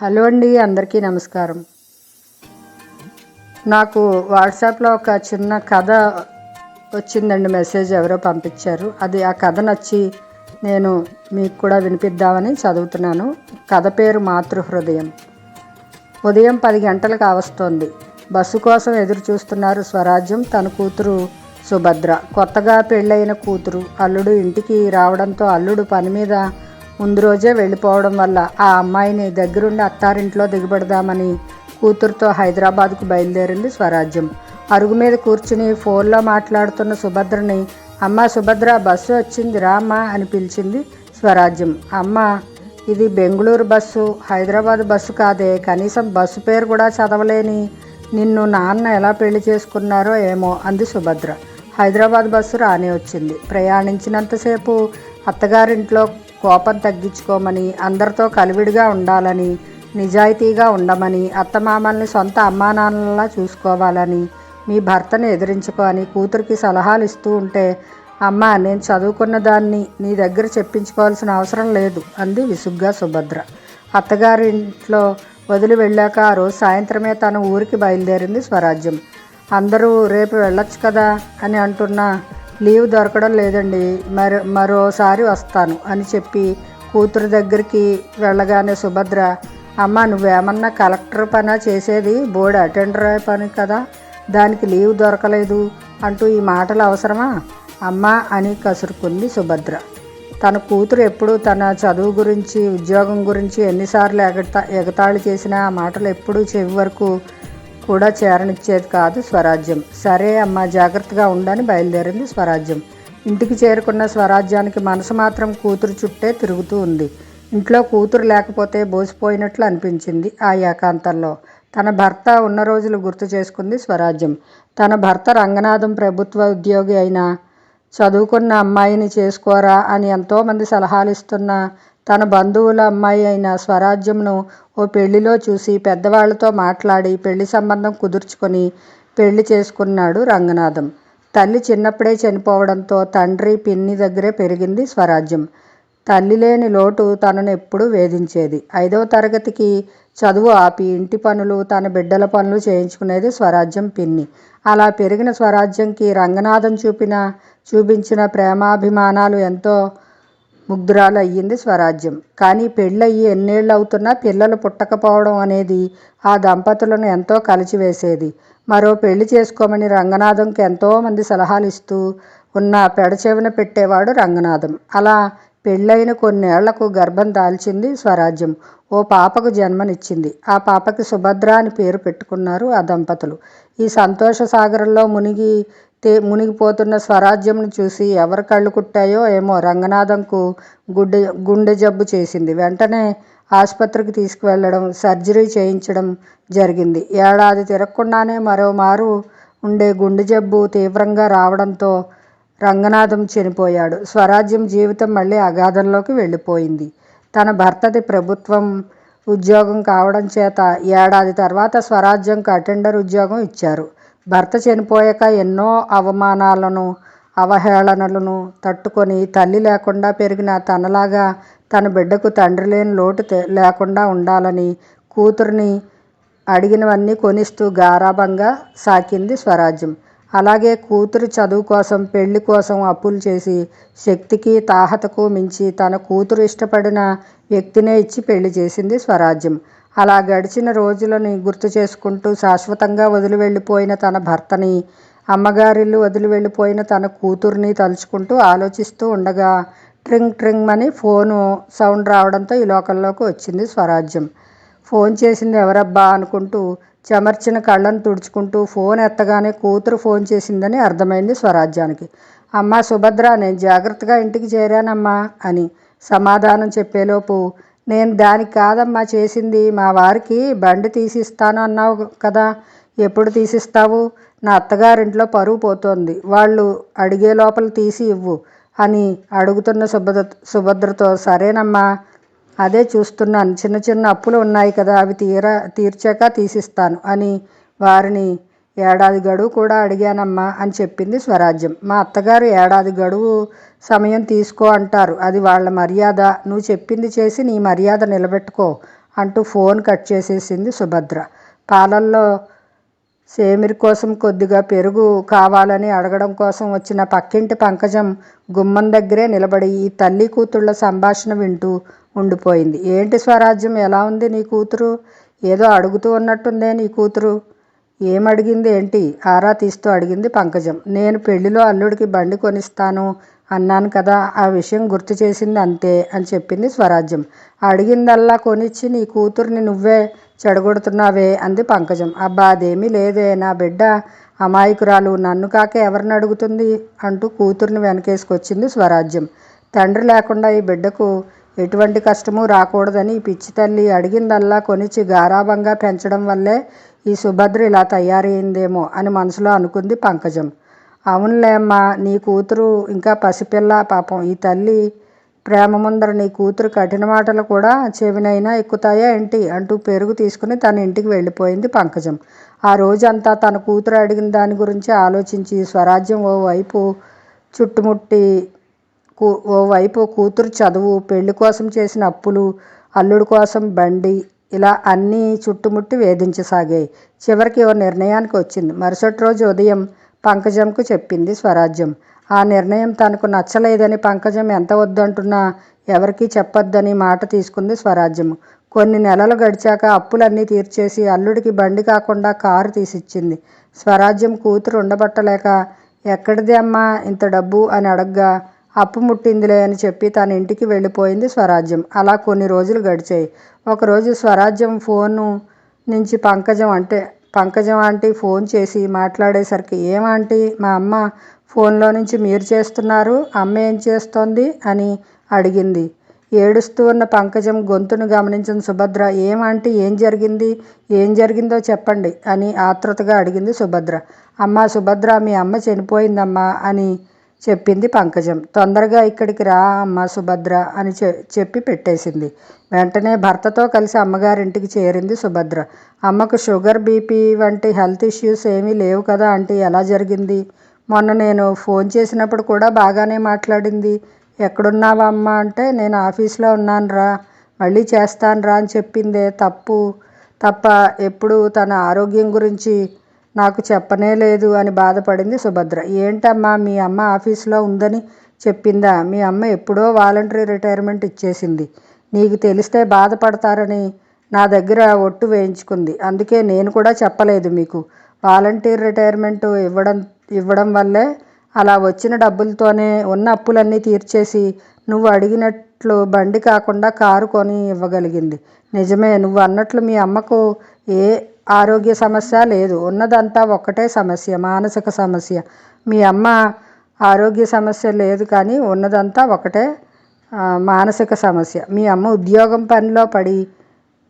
Hello అండి అందరికీ నమస్కారం. నాకు వాట్సాప్లో ఒక చిన్న కథ వచ్చిందండి మెసేజ్ ఎవరో పంపించారు. అది ఆ కథ నచ్చి నేను మీకు కూడా వినిపిద్దామని చదువుతున్నాను. కథ పేరు మాతృహృదయం. ఉదయం పది గంటలకు వస్తోంది బస్సు కోసం ఎదురు చూస్తున్నారు స్వరాజ్యం తన కూతురు సుభద్ర. కొత్తగా పెళ్ళైన కూతురు అల్లుడు ఇంటికి రావడంతో అల్లుడు పని మీద ముందు రోజే వెళ్ళిపోవడం వల్ల ఆ అమ్మాయిని దగ్గరుండి అత్తారింట్లో దిగబడదామని కూతురుతో హైదరాబాద్కు బయలుదేరింది స్వరాజ్యం. అరుగు మీద కూర్చుని ఫోన్లో మాట్లాడుతున్న సుభద్రని అమ్మ సుభద్ర బస్సు వచ్చింది రామ్మా అని పిలిచింది స్వరాజ్యం. అమ్మ ఇది బెంగళూరు బస్సు హైదరాబాద్ బస్సు కాదే కనీసం బస్సు పేరు కూడా చదవలేని నిన్ను నాన్న ఎలా పెళ్ళి చేసుకున్నారో ఏమో అంది సుభద్ర. హైదరాబాద్ బస్సు రాని వచ్చింది. ప్రయాణించినంతసేపు అత్తగారింట్లో కోపం తగ్గించుకోమని అందరితో కలివిడిగా ఉండాలని నిజాయితీగా ఉండమని అత్తమామల్ని సొంత అమ్మానాన్నలా చూసుకోవాలని మీ భర్తను ఎదిరించుకో అని కూతురికి సలహాలు ఇస్తూ ఉంటే అమ్మ నేను చదువుకున్న దాన్ని నీ దగ్గర చెప్పించుకోవాల్సిన అవసరం లేదు అంది విసుగ్గా సుభద్ర. అత్తగారి ఇంట్లో వదిలి వెళ్ళాక ఆ రోజు సాయంత్రమే తన ఊరికి బయలుదేరింది స్వరాజ్యం. అందరూ రేపు వెళ్ళొచ్చు కదా అని అంటున్నా లీవ్ దొరకడం లేదండి. మరో మరోసారి వస్తాను అని చెప్పి కూతురు దగ్గరికి వెళ్ళగానే సుభద్ర అమ్మ నువ్వేమన్నా కలెక్టర్ పనా చేసేది? బోర్డు అటెండర్ పని కదా. దానికి లీవ్ దొరకలేదు అంటూ ఈ మాటలు అవసరమా? అమ్మా అని కసురుకుంది సుభద్ర. తన కూతురు ఎప్పుడు తన చదువు గురించి ఉద్యోగం గురించి ఎన్నిసార్లు ఎగతా ఎగతాళి చేసినా ఆ మాటలు ఎప్పుడూ చెవి వరకు కూడా చేరనిచ్చేది కాదు స్వరాజ్యం. సరే అమ్మ జాగ్రత్తగా ఉండని బయలుదేరింది స్వరాజ్యం. ఇంటికి చేరుకున్న స్వరాజ్యానికి మనసు మాత్రం కూతురు చుట్టే తిరుగుతూ ఉంది. ఇంట్లో కూతురు లేకపోతే బోసిపోయినట్లు అనిపించింది ఆ ఏకాంతంలో. తన భర్త ఉన్న రోజులు గుర్తు చేసుకుంది స్వరాజ్యం. తన భర్త రంగనాథం ప్రభుత్వ ఉద్యోగి అయినా చదువుకున్న అమ్మాయిని చేసుకోరా అని ఎంతోమంది సలహాలు ఇస్తున్న తన బంధువుల అమ్మాయి అయిన స్వరాజ్యంను ఓ పెళ్ళిలో చూసి పెద్దవాళ్ళతో మాట్లాడి పెళ్ళి సంబంధం కుదుర్చుకొని పెళ్ళి చేసుకున్నాడు రంగనాథం. తల్లి చిన్నప్పుడే చనిపోవడంతో తండ్రి పిన్ని దగ్గరే పెరిగింది స్వరాజ్యం. తల్లి లేని లోటు తనను ఎప్పుడూ వేధించేది. ఐదవ తరగతికి చదువు ఆపి ఇంటి పనులు తన బిడ్డల పనులు చేయించుకునేది స్వరాజ్యం పిన్ని. అలా పెరిగిన స్వరాజ్యంకి రంగనాథం చూపిన చూపించిన ప్రేమాభిమానాలు ఎంతో ముగ్ధురాలు అయ్యింది స్వరాజ్యం. కానీ పెళ్ళయ్యి ఎన్నేళ్ళు అవుతున్నా పిల్లలు పుట్టకపోవడం అనేది ఆ దంపతులను ఎంతో కలిచివేసేది. మరో పెళ్ళి చేసుకోమని రంగనాథంకి ఎంతోమంది సలహాలు ఇస్తూ ఉన్న పెడచెవిన పెట్టేవాడు రంగనాథం. అలా పెళ్ళైన కొన్నేళ్ళకు గర్భం దాల్చింది స్వరాజ్యం. ఓ పాపకు జన్మనిచ్చింది. ఆ పాపకి సుభద్ర అని పేరు పెట్టుకున్నారు ఆ దంపతులు. ఈ సంతోష సాగరంలో మునిగి మునిగిపోతున్న స్వరాజ్యంను చూసి ఎవరు కళ్ళు కుట్టాయో ఏమో రంగనాథంకు గుడ్డె గుండె జబ్బు చేసింది. వెంటనే ఆసుపత్రికి తీసుకువెళ్ళడం సర్జరీ చేయించడం జరిగింది. ఏడాది తిరగకుండానే మరోమారు ఉండే గుండె జబ్బు తీవ్రంగా రావడంతో రంగనాథం చనిపోయాడు. స్వరాజ్యం జీవితం మళ్ళీ అగాధంలోకి వెళ్ళిపోయింది. తన భర్తది ప్రభుత్వం ఉద్యోగం కావడం చేత ఏడాది తర్వాత స్వరాజ్యంకు అటెండర్ ఉద్యోగం ఇచ్చారు. భర్త చనిపోయాక ఎన్నో అవమానాలను అవహేళనలను తట్టుకొని తల్లి లేకుండా పెరిగిన తనలాగా తన బిడ్డకు తండ్రి లేని లోటు లేకుండా ఉండాలని కూతుర్ని అడిగినవన్నీ కొనిస్తూ గారాభంగా సాకింది స్వరాజ్యం. అలాగే కూతురు చదువు కోసం పెళ్ళి కోసం అప్పులు చేసి శక్తికి తాహతకు మించి తన కూతురు ఇష్టపడిన వ్యక్తినే ఇచ్చి పెళ్ళి చేసింది స్వరాజ్యం. అలా గడిచిన రోజులని గుర్తు చేసుకుంటూ శాశ్వతంగా వదిలి వెళ్ళిపోయిన తన భర్తని అమ్మగారిల్లు వదిలి వెళ్ళిపోయిన తన కూతుర్ని తలుచుకుంటూ ఆలోచిస్తూ ఉండగా ట్రింగ్ ట్రింగ్ అని ఫోను సౌండ్ రావడంతో ఈ లోకంలోకి వచ్చింది స్వరాజ్యం. ఫోన్ చేసింది ఎవరబ్బా అనుకుంటూ చెమర్చిన కళ్ళను తుడుచుకుంటూ ఫోన్ ఎత్తగానే కూతురు ఫోన్ చేసిందని అర్థమైంది స్వరాజ్యానికి. అమ్మా సుభద్ర నేను జాగ్రత్తగా ఇంటికి చేరానమ్మా అని సమాధానం చెప్పేలోపు నేను దానికి కాదమ్మా చేసింది. మా వారికి బండి తీసిస్తాను అన్నావు కదా. ఎప్పుడు తీసిస్తావు? నా అత్తగారింట్లో పరువు పోతోంది. వాళ్ళు అడిగే లోపల తీసి ఇవ్వు అని అడుగుతున్న సుభద్ర సుభద్రతో సరేనమ్మా. అదే చూస్తున్నాను. చిన్న చిన్న అప్పులు ఉన్నాయి కదా. అవి తీరా తీర్చాక తీసిస్తాను అని వారిని ఏడాది గడువు కూడా అడిగానమ్మా అని చెప్పింది స్వరాజ్యం. మా అత్తగారు ఏడాది గడువు సమయం తీసుకో అంటారు. అది వాళ్ళ మర్యాద. నువ్వు చెప్పింది చేసి నీ మర్యాద నిలబెట్టుకో అంటూ ఫోన్ కట్ చేసేసింది సుభద్ర. పాలల్లో సేమిరి కోసం కొద్దిగా పెరుగు కావాలని అడగడం కోసం వచ్చిన పక్కింటి పంకజం గుమ్మం దగ్గరే నిలబడి ఈ తల్లి కూతుళ్ళ సంభాషణ వింటూ ఉండిపోయింది. ఏంటి స్వరాజ్యం? ఎలా ఉంది నీ కూతురు? ఏదో అడుగుతూ ఉన్నట్టుందే నీ కూతురు. ఏమడిగింది ఏంటి? ఆరా తీస్తూ అడిగింది పంకజం. నేను పెళ్ళిలో అల్లుడికి బండి కొనిస్తాను అన్నాను కదా ఆ విషయం గుర్తు చేసింది అంతే అని చెప్పింది స్వరాజ్యం. అడిగిందల్లా కొనిచ్చి నీ కూతుర్ని నువ్వే చెడగొడుతున్నావే అంది పంకజం. అబ్బా అదేమీ లేదే. నా బిడ్డ అమాయకురాలు. నన్ను కాక ఎవరిని అడుగుతుంది? అంటూ కూతుర్ని వెనకేసుకొచ్చింది స్వరాజ్యం. తండ్రి లేకుండా ఈ బిడ్డకు ఎటువంటి కష్టము రాకూడదని పిచ్చి తల్లి అడిగిందల్లా కొనిచ్చి గారాభంగా పెంచడం వల్లే ఈ సుభద్ర ఇలా తయారైందేమో అని మనసులో అనుకుంది పంకజం. అవునులేమ్మా నీ కూతురు ఇంకా పసిపిల్ల పాపం. ఈ తల్లి ప్రేమ ముందర నీ కూతురు కఠిన మాటలు కూడా చెవినైనా ఎక్కుతాయా ఏంటి? అంటూ పెరుగు తీసుకుని తన ఇంటికి వెళ్ళిపోయింది పంకజం. ఆ రోజంతా తన కూతురు అడిగిన దాని గురించి ఆలోచించి స్వరాజ్యం ఓవైపు చుట్టుముట్టి ఓవైపు కూతురు చదువు పెళ్ళి కోసం చేసిన అప్పులు అల్లుడు కోసం బండి ఇలా అన్నీ చుట్టుముట్టి వేధించసాగాయి. చివరికి ఓ నిర్ణయానికి వచ్చింది. మరుసటి రోజు ఉదయం పంకజంకు చెప్పింది స్వరాజ్యం. ఆ నిర్ణయం తనకు నచ్చలేదని పంకజం ఎంత వద్దంటున్నా ఎవరికీ చెప్పొద్దని మాట తీసుకుంది స్వరాజ్యం. కొన్ని నెలలు గడిచాక అప్పులన్నీ తీర్చేసి అల్లుడికి బండి కాకుండా కారు తీసిచ్చింది. స్వరాజ్యం కూతురు ఉండబట్టలేక ఎక్కడిది అమ్మా ఇంత డబ్బు? అని అడగ్గా అప్పు ముట్టిందిలే అని చెప్పి తన ఇంటికి వెళ్ళిపోయింది స్వరాజ్యం. అలా కొన్ని రోజులు గడిచాయి. ఒకరోజు స్వరాజ్యం ఫోను నుంచి పంకజం అంటే పంకజం ఆంటీ ఫోన్ చేసి మాట్లాడేసరికి ఏమాంటీ మా అమ్మ ఫోన్లో నుంచి మీరు చేస్తున్నారు? అమ్మ ఏం చేస్తోంది? అని అడిగింది. ఏడుస్తూ ఉన్న పంకజం గొంతును గమనించిన సుభద్ర ఏమంటే ఏం జరిగింది? ఏం జరిగిందో చెప్పండి అని ఆతృతగా అడిగింది సుభద్ర. అమ్మ సుభద్ర మీ అమ్మ చనిపోయిందమ్మా అని చెప్పింది పంకజం. తొందరగా ఇక్కడికి రా అమ్మ సుభద్ర అని చెప్పి పెట్టేసింది. వెంటనే భర్తతో కలిసి అమ్మగారింటికి చేరింది సుభద్ర. అమ్మకు షుగర్ బీపీ వంటి హెల్త్ ఇష్యూస్ ఏమీ లేవు కదా అంటే ఎలా జరిగింది? మొన్న నేను ఫోన్ చేసినప్పుడు కూడా బాగానే మాట్లాడింది. ఎక్కడున్నావా అమ్మ అంటే నేను ఆఫీస్లో ఉన్నానురా మళ్ళీ చేస్తానురా అని చెప్పిందే తప్పు తప్ప ఎప్పుడు తన ఆరోగ్యం గురించి నాకు చెప్పనే లేదు అని బాధపడింది సుభద్ర. ఏంటమ్మా మీ అమ్మ ఆఫీస్లో ఉందని చెప్పిందా? మీ అమ్మ ఎప్పుడో వాలంటరీ రిటైర్మెంట్ ఇచ్చేసింది. నీకు తెలిస్తే బాధపడతారని నా దగ్గర ఒట్టు వేయించుకుంది. అందుకే నేను కూడా చెప్పలేదు మీకు. వాలంటీర్ రిటైర్మెంట్ ఇవ్వడం ఇవ్వడం వల్లే అలా వచ్చిన డబ్బులతోనే ఉన్న అప్పులన్నీ తీర్చేసి నువ్వు అడిగినట్లు బండి కాకుండా కారు కొని ఇవ్వగలిగింది. నిజమే నువ్వు అన్నట్లు మీ అమ్మకు ఏ ఆరోగ్య సమస్య లేదు. ఉన్నదంతా ఒక్కటే సమస్య మానసిక సమస్య. మీ అమ్మ ఆరోగ్య సమస్య లేదు కానీ ఉన్నదంతా ఒకటే మానసిక సమస్య. మీ అమ్మ ఉద్యోగం పనిలో పడి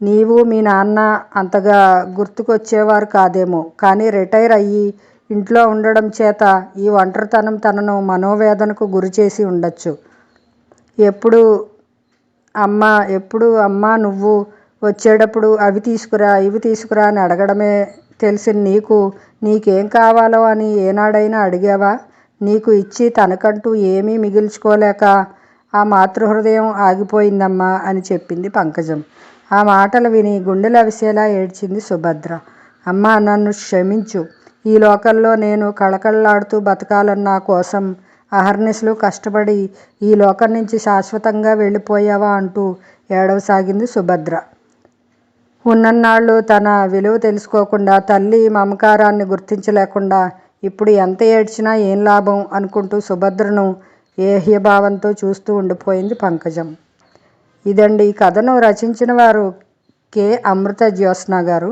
నీవు మీ నాన్న అంతగా గుర్తుకొచ్చేవారు కాదేమో. కానీ రిటైర్ అయ్యి ఇంట్లో ఉండడం చేత ఈ ఒంటరితనం తనను మనోవేదనకు గురి చేసి ఉండొచ్చు. ఎప్పుడు అమ్మ ఎప్పుడు అమ్మ నువ్వు వచ్చేటప్పుడు అవి తీసుకురా ఇవి తీసుకురా అని అడగడమే తెలిసిన నీకు నీకేం కావాలో అని ఏనాడైనా అడిగావా? నీకు ఇచ్చి తనకంటూ ఏమీ మిగిల్చుకోలేక ఆ మాతృహృదయం ఆగిపోయిందమ్మా అని చెప్పింది పంకజం. ఆ మాటలు విని గుండెలు అవిసేలా ఏడ్చింది సుభద్ర. అమ్మా నన్ను క్షమించు. ఈ లోకల్లో నేను కళకళలాడుతూ బతకాలన్న కోసం అహర్నిశలు కష్టపడి ఈ లోకం నుంచి శాశ్వతంగా వెళ్ళిపోయావా అంటూ ఏడవసాగింది సుభద్ర. ఉన్నన్నాళ్ళు తన విలువ తెలుసుకోకుండా తల్లి మమకారాన్ని గుర్తించలేకుండా ఇప్పుడు ఎంత ఏడ్చినా ఏం లాభం అనుకుంటూ సుభద్రను ఏహ్యభావంతో చూస్తూ ఉండిపోయింది పంకజం. ఇదండి ఈ కథను రచించిన వారు కె. అమృత జ్యోత్స్న గారు.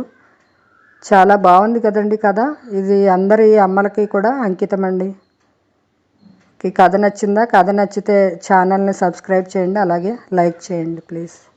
చాలా బాగుంది కదండి కథ. ఇది అందరి అమ్మలకి కూడా అంకితం అండి ఈ కథ నచ్చిందా? కథ నచ్చితే ఛానల్ని సబ్స్క్రైబ్ చేయండి అలాగే లైక్ చేయండి ప్లీజ్.